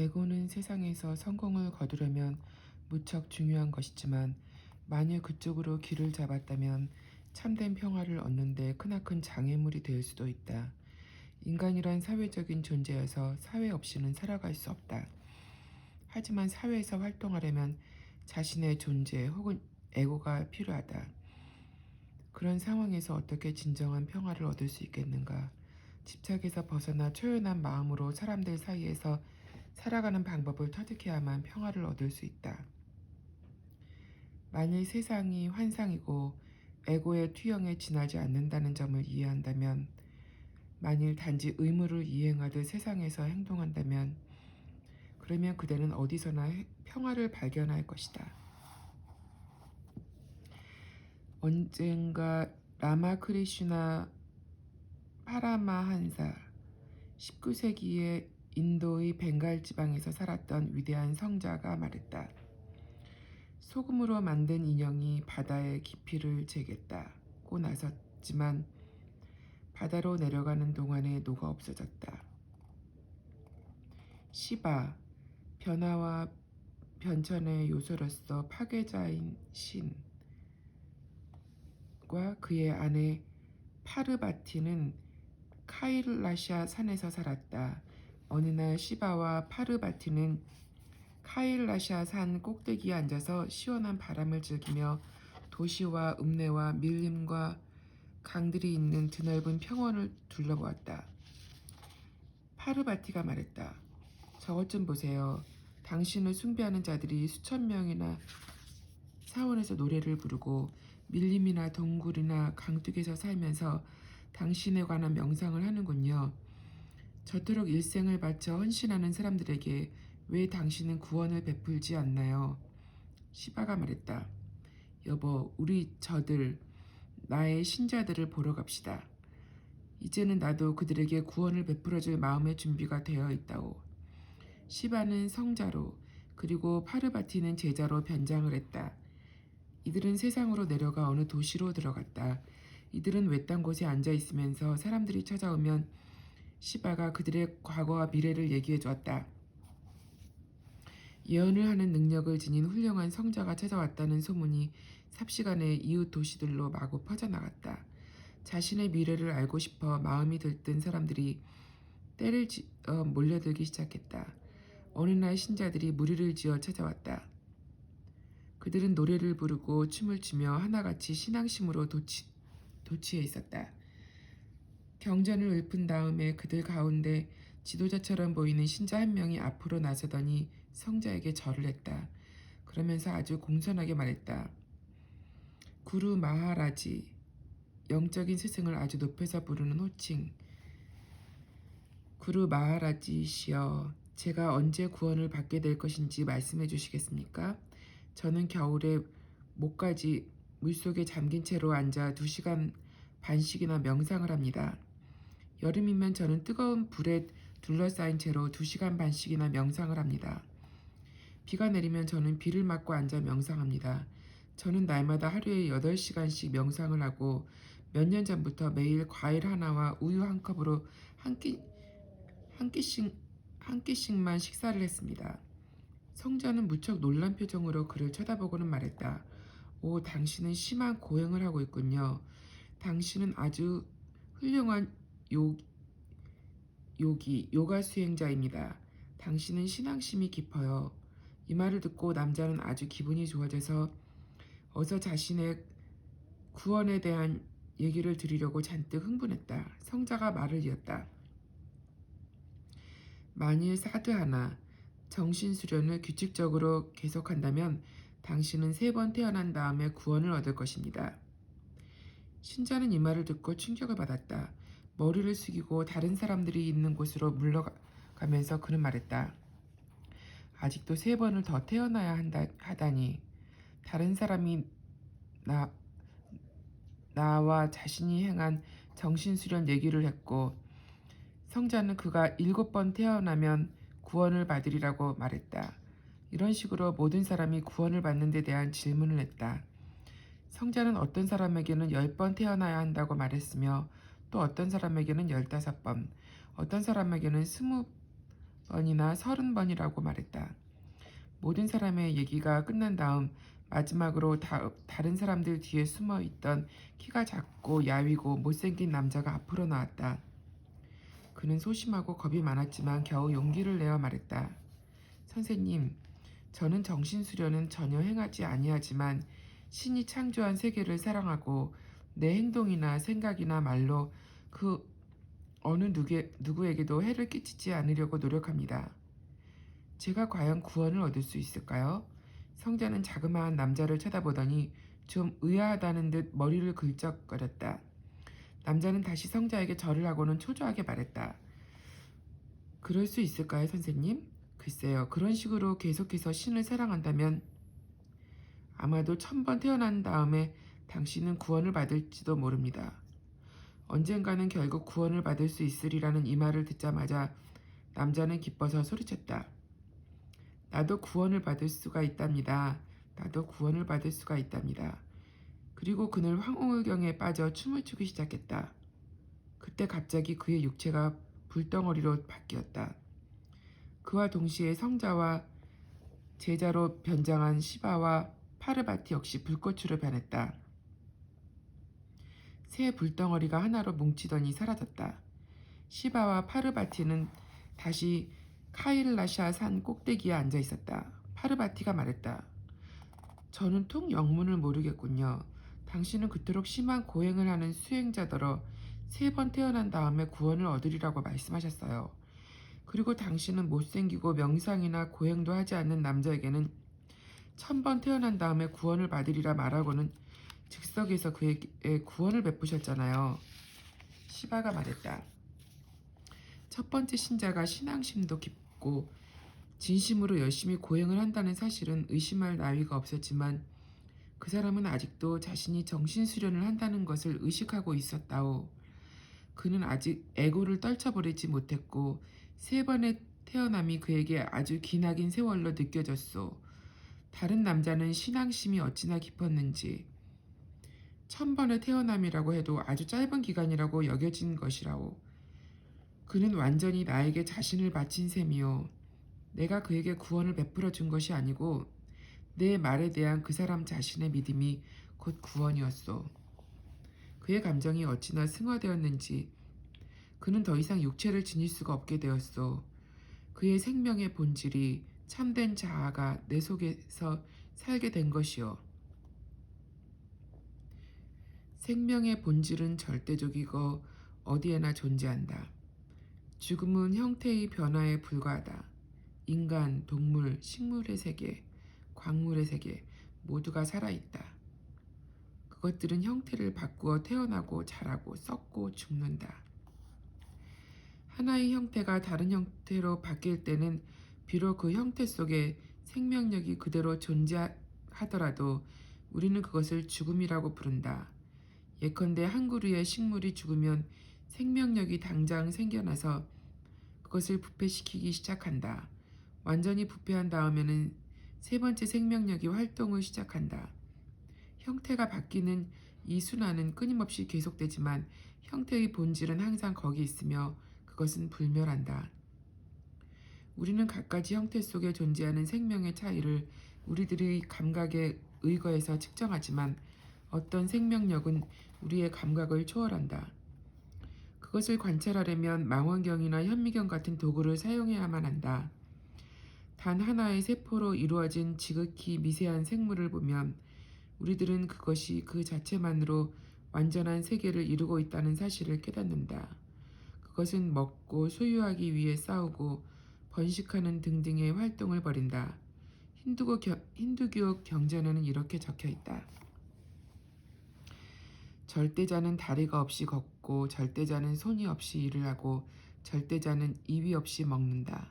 에고는 세상에서 성공을 거두려면 무척 중요한 것이지만 만일 그쪽으로 길을 잡았다면 참된 평화를 얻는데 크나큰 장애물이 될 수도 있다. 인간이란 사회적인 존재여서 사회 없이는 살아갈 수 없다. 하지만 사회에서 활동하려면 자신의 존재 혹은 에고가 필요하다. 그런 상황에서 어떻게 진정한 평화를 얻을 수 있겠는가? 집착에서 벗어나 초연한 마음으로 사람들 사이에서 살아가는 방법을 터득해야만 평화를 얻을 수 있다. 만일 세상이 환상이고 에고의 투영에 지나지 않는다는 점을 이해한다면, 만일 단지 의무를 이행하듯 세상에서 행동한다면, 그러면 그대는 어디서나 해- 평화를 발견할 것이다. 언젠가 라마 크리슈나 파라마 한사 19세기에 인도의 벵갈 지방에서 살았던 위대한 성자가 말했다. 소금으로 만든 인형이 바다의 깊이를 재겠다고 나섰지만 바다로 내려가는 동안에 녹아 없어졌다. 시바 변화와 변천의 요소로서 파괴자인 신과 그의 아내 파르바티는 카일라샤 산에서 살았다. 어느 날 시바와 파르바티는 카일라샤 산 꼭대기에 앉아서 시원한 바람을 즐기며 도시와 읍내와 밀림과 강들이 있는 드넓은 평원을 둘러보았다. 파르바티가 말했다. 저것 좀 보세요. 당신을 숭배하는 자들이 수천 명이나 사원에서 노래를 부르고 밀림이나 동굴이나 강둑에서 살면서 당신에 관한 명상을 하는군요. 저토록 일생을 바쳐 헌신하는 사람들에게 왜 당신은 구원을 베풀지 않나요? 시바가 말했다. 여보, 우리 저들, 나의 신자들을 보러 갑시다. 이제는 나도 그들에게 구원을 베풀어줄 마음의 준비가 되어 있다오. 시바는 성자로 그리고 파르바티는 제자로 변장을 했다. 이들은 세상으로 내려가 어느 도시로 들어갔다. 이들은 외딴 곳에 앉아 있으면서 사람들이 찾아오면 시바가 그들의 과거와 미래를 얘기해 주었다. 예언을 하는 능력을 지닌 훌륭한 성자가 찾아왔다는 소문이 삽시간에 이웃 도시들로 마구 퍼져나갔다. 자신의 미래를 알고 싶어 마음이 들뜬 사람들이 때를 지, 어, 몰려들기 시작했다. 어느 날 신자들이 무리를 지어 찾아왔다. 그들은 노래를 부르고 춤을 추며 하나같이 신앙심으로 도치, 도취해 있었다. 경전을 읊은 다음에 그들 가운데 지도자처럼 보이는 신자 한 명이 앞으로 나서더니 성자에게 절을 했다. 그러면서 아주 공손하게 말했다. 구루 마하라지, 영적인 스승을 아주 높여서 부르는 호칭. 구루 마하라지시여, 제가 언제 구원을 받게 될 것인지 말씀해 주시겠습니까? 저는 겨울에 목까지 물속에 잠긴 채로 앉아 두 시간 반씩이나 명상을 합니다. 여름이면 저는 뜨거운 불에 둘러싸인 채로 두 시간 반씩이나 명상을 합니다. 비가 내리면 저는 비를 맞고 앉아 명상합니다. 저는 날마다 하루에 8시간씩 명상을 하고 몇 년 전부터 매일 과일 하나와 우유 한 컵으로 한 끼, 한 끼씩, 한 끼씩만 식사를 했습니다. 성자는 무척 놀란 표정으로 그를 쳐다보고는 말했다. 오, 당신은 심한 고행을 하고 있군요. 당신은 아주 훌륭한 요, 요기, 요가 수행자입니다. 당신은 신앙심이 깊어요. 이 말을 듣고 남자는 아주 기분이 좋아져서 어서 자신의 구원에 대한 얘기를 드리려고 잔뜩 흥분했다. 성자가 말을 이었다. 만일 사드 하나 정신 수련을 규칙적으로 계속한다면 당신은 세 번 태어난 다음에 구원을 얻을 것입니다. 신자는 이 말을 듣고 충격을 받았다. 머리를 숙이고 다른 사람들이 있는 곳으로 물러가면서 그는 말했다. 아직도 세 번을 더 태어나야 한다 하다니 다른 사람이 나 나와 자신이 행한 정신수련 얘기를 했고 성자는 그가 일곱 번 태어나면 구원을 받으리라고 말했다. 이런 식으로 모든 사람이 구원을 받는 데 대한 질문을 했다. 성자는 어떤 사람에게는 열 번 태어나야 한다고 말했으며 또 어떤 사람에게는 열다섯 번, 어떤 사람에게는 스무 번이나 서른 번이라고 말했다. 모든 사람의 얘기가 끝난 다음 마지막으로 다, 다른 사람들 뒤에 숨어 있던 키가 작고 야위고 못생긴 남자가 앞으로 나왔다. 그는 소심하고 겁이 많았지만 겨우 용기를 내어 말했다. 선생님, 저는 정신수련은 전혀 행하지 아니하지만 신이 창조한 세계를 사랑하고 내 행동이나 생각이나 말로 그 어느 누게, 누구에게도 해를 끼치지 않으려고 노력합니다. 제가 과연 구원을 얻을 수 있을까요? 성자는 자그마한 남자를 쳐다보더니 좀 의아하다는 듯 머리를 긁적거렸다. 남자는 다시 성자에게 절을 하고는 초조하게 말했다. 그럴 수 있을까요, 선생님? 글쎄요, 그런 식으로 계속해서 신을 사랑한다면 아마도 천 번 태어난 다음에 당신은 구원을 받을지도 모릅니다. 언젠가는 결국 구원을 받을 수 있으리라는 이 말을 듣자마자 남자는 기뻐서 소리쳤다. 나도 구원을 받을 수가 있답니다. 나도 구원을 받을 수가 있답니다. 그리고 그는 황홀경에 빠져 춤을 추기 시작했다. 그때 갑자기 그의 육체가 불덩어리로 바뀌었다. 그와 동시에 성자와 제자로 변장한 시바와 파르바티 역시 불꽃으로 변했다. 새 불덩어리가 하나로 뭉치더니 사라졌다. 시바와 파르바티는 다시 카일라샤 산 꼭대기에 앉아 있었다. 파르바티가 말했다. 저는 통 영문을 모르겠군요. 당신은 그토록 심한 고행을 하는 수행자더러 세 번 태어난 다음에 구원을 얻으리라고 말씀하셨어요. 그리고 당신은 못생기고 명상이나 고행도 하지 않는 남자에게는 천 번 태어난 다음에 구원을 받으리라 말하고는 즉석에서 그에게 구원을 베푸셨잖아요. 시바가 말했다. 첫 번째 신자가 신앙심도 깊고 진심으로 열심히 고행을 한다는 사실은 의심할 나위가 없었지만 그 사람은 아직도 자신이 정신수련을 한다는 것을 의식하고 있었다오. 그는 아직 에고를 떨쳐버리지 못했고 세 번의 태어남이 그에게 아주 기나긴 세월로 느껴졌소. 다른 남자는 신앙심이 어찌나 깊었는지 천 번의 태어남이라고 해도 아주 짧은 기간이라고 여겨진 것이라오. 그는 완전히 나에게 자신을 바친 셈이요. 내가 그에게 구원을 베풀어 준 것이 아니고 내 말에 대한 그 사람 자신의 믿음이 곧 구원이었소. 그의 감정이 어찌나 승화되었는지 그는 더 이상 육체를 지닐 수가 없게 되었소. 그의 생명의 본질이 참된 자아가 내 속에서 살게 된 것이요. 생명의 본질은 절대적이고 어디에나 존재한다. 죽음은 형태의 변화에 불과하다. 인간, 동물, 식물의 세계, 광물의 세계 모두가 살아있다. 그것들은 형태를 바꾸어 태어나고 자라고 썩고 죽는다. 하나의 형태가 다른 형태로 바뀔 때는 비록 그 형태 속에 생명력이 그대로 존재하더라도 우리는 그것을 죽음이라고 부른다. 예컨대 한 그루의 식물이 죽으면 생명력이 당장 생겨나서 그것을 부패시키기 시작한다. 완전히 부패한 다음에는 세 번째 생명력이 활동을 시작한다. 형태가 바뀌는 이 순환은 끊임없이 계속되지만 형태의 본질은 항상 거기 있으며 그것은 불멸한다. 우리는 갖가지 형태 속에 존재하는 생명의 차이를 우리들의 감각에 의거해서 측정하지만 어떤 생명력은 우리의 감각을 초월한다. 그것을 관찰하려면 망원경이나 현미경 같은 도구를 사용해야만 한다. 단 하나의 세포로 이루어진 지극히 미세한 생물을 보면 우리들은 그것이 그 자체만으로 완전한 세계를 이루고 있다는 사실을 깨닫는다. 그것은 먹고 소유하기 위해 싸우고 번식하는 등등의 활동을 벌인다. 힌두교, 경전에는 이렇게 적혀 있다. 절대자는 다리가 없이 걷고 절대자는 손이 없이 일을 하고 절대자는 입이 없이 먹는다.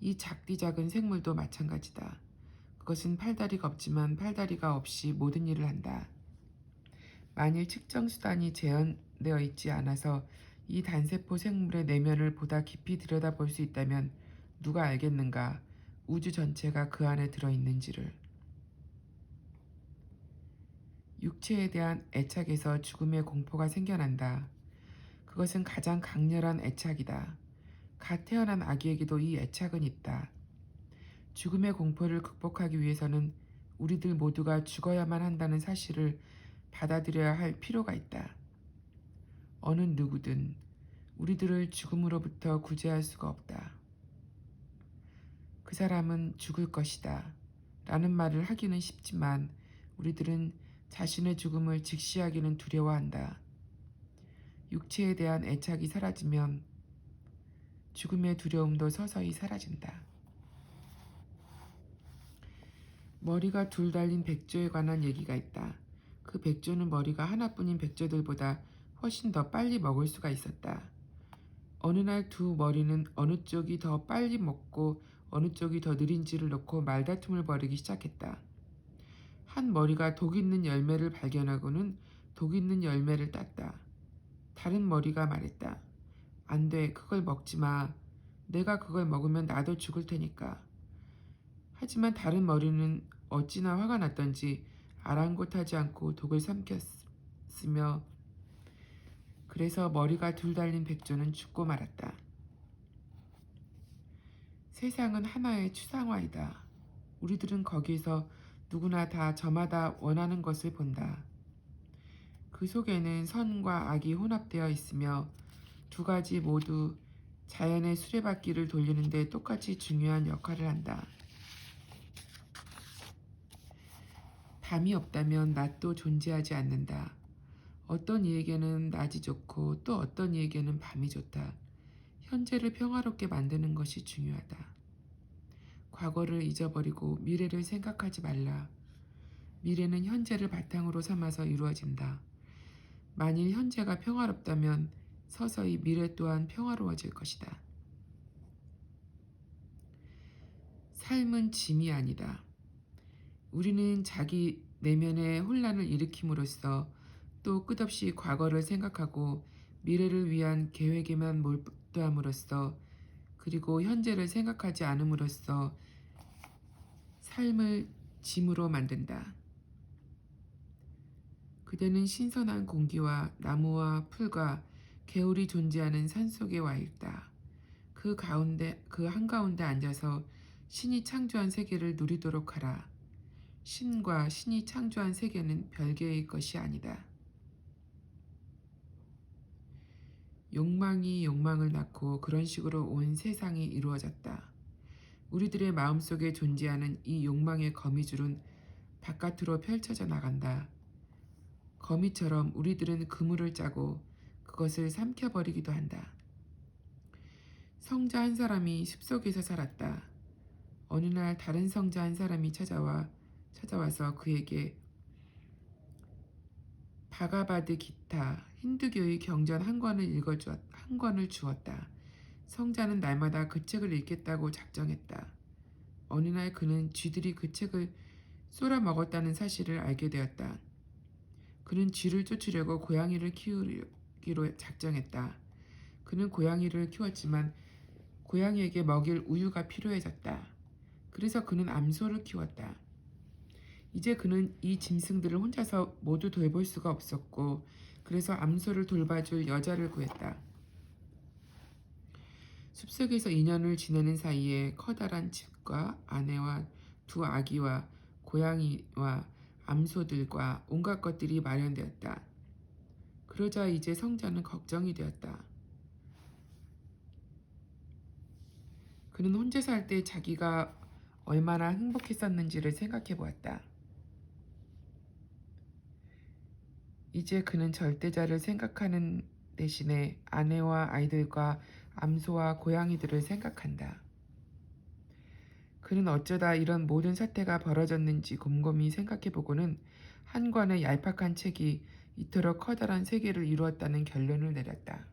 이 작디 작은 생물도 마찬가지다. 그것은 팔다리가 없지만 팔다리가 없이 모든 일을 한다. 만일 측정 수단이 재현되어 있지 않아서 이 단세포 생물의 내면을 보다 깊이 들여다볼 수 있다면 누가 알겠는가 우주 전체가 그 안에 들어있는지를. 육체에 대한 애착에서 죽음의 공포가 생겨난다. 그것은 가장 강렬한 애착이다. 갓 태어난 아기에게도 이 애착은 있다. 죽음의 공포를 극복하기 위해서는 우리들 모두가 죽어야만 한다는 사실을 받아들여야 할 필요가 있다. 어느 누구든 우리들을 죽음으로부터 구제할 수가 없다. 그 사람은 죽을 것이다. 라는 말을 하기는 쉽지만 우리들은 자신의 죽음을 직시하기는 두려워한다. 육체에 대한 애착이 사라지면 죽음의 두려움도 서서히 사라진다. 머리가 둘 달린 백조에 관한 얘기가 있다. 그 백조는 머리가 하나뿐인 백조들보다 훨씬 더 빨리 먹을 수가 있었다. 어느 날 두 머리는 어느 쪽이 더 빨리 먹고 어느 쪽이 더 느린지를 놓고 말다툼을 벌이기 시작했다. 한 머리가 독 있는 열매를 발견하고는 독 있는 열매를 땄다. 다른 머리가 말했다. 안 돼, 그걸 먹지 마. 내가 그걸 먹으면 나도 죽을 테니까. 하지만 다른 머리는 어찌나 화가 났던지 아랑곳하지 않고 독을 삼켰으며 그래서 머리가 둘 달린 백조는 죽고 말았다. 세상은 하나의 추상화이다. 우리들은 거기서 누구나 다 저마다 원하는 것을 본다. 그 속에는 선과 악이 혼합되어 있으며 두 가지 모두 자연의 수레바퀴를 돌리는데 똑같이 중요한 역할을 한다. 밤이 없다면 낮도 존재하지 않는다. 어떤 이에게는 낮이 좋고 또 어떤 이에게는 밤이 좋다. 현재를 평화롭게 만드는 것이 중요하다. 과거를 잊어버리고 미래를 생각하지 말라. 미래는 현재를 바탕으로 삼아서 이루어진다. 만일 현재가 평화롭다면 서서히 미래 또한 평화로워질 것이다. 삶은 짐이 아니다. 우리는 자기 내면의 혼란을 일으킴으로써 또 끝없이 과거를 생각하고 미래를 위한 계획에만 몰두함으로써 그리고 현재를 생각하지 않음으로써 삶을 짐으로 만든다. 그대는 신선한 공기와 나무와 풀과 개울이 존재하는 산 속에 와 있다. 그 가운데 그 한가운데 앉아서 신이 창조한 세계를 누리도록 하라. 신과 신이 창조한 세계는 별개의 것이 아니다. 욕망이 욕망을 낳고 그런 식으로 온 세상이 이루어졌다. 우리들의 마음속에 존재하는 이 욕망의 거미줄은 바깥으로 펼쳐져 나간다. 거미처럼 우리들은 그물을 짜고 그것을 삼켜버리기도 한다. 성자 한 사람이 숲속에서 살았다. 어느 날 다른 성자 한 사람이 찾아와 찾아와서 그에게 바가바드 기타 힌두교의 경전 한 권을 읽어 주었 한 권을 주었다. 성자는 날마다 그 책을 읽겠다고 작정했다. 어느 날 그는 쥐들이 그 책을 쏠아 먹었다는 사실을 알게 되었다. 그는 쥐를 쫓으려고 고양이를 키우기로 작정했다. 그는 고양이를 키웠지만 고양이에게 먹일 우유가 필요해졌다. 그래서 그는 암소를 키웠다. 이제 그는 이 짐승들을 혼자서 모두 돌볼 수가 없었고 그래서 암소를 돌봐줄 여자를 구했다. 숲속에서 2년을 지내는 사이에 커다란 집과 아내와 두 아기와 고양이와 암소들과 온갖 것들이 마련되었다. 그러자 이제 성자는 걱정이 되었다. 그는 혼자 살 때 자기가 얼마나 행복했었는지를 생각해 보았다. 이제 그는 절대자를 생각하는 대신에 아내와 아이들과 암소와 고양이들을 생각한다. 그는 어쩌다 이런 모든 사태가 벌어졌는지 곰곰이 생각해보고는 한 권의 얄팍한 책이 이토록 커다란 세계를 이루었다는 결론을 내렸다.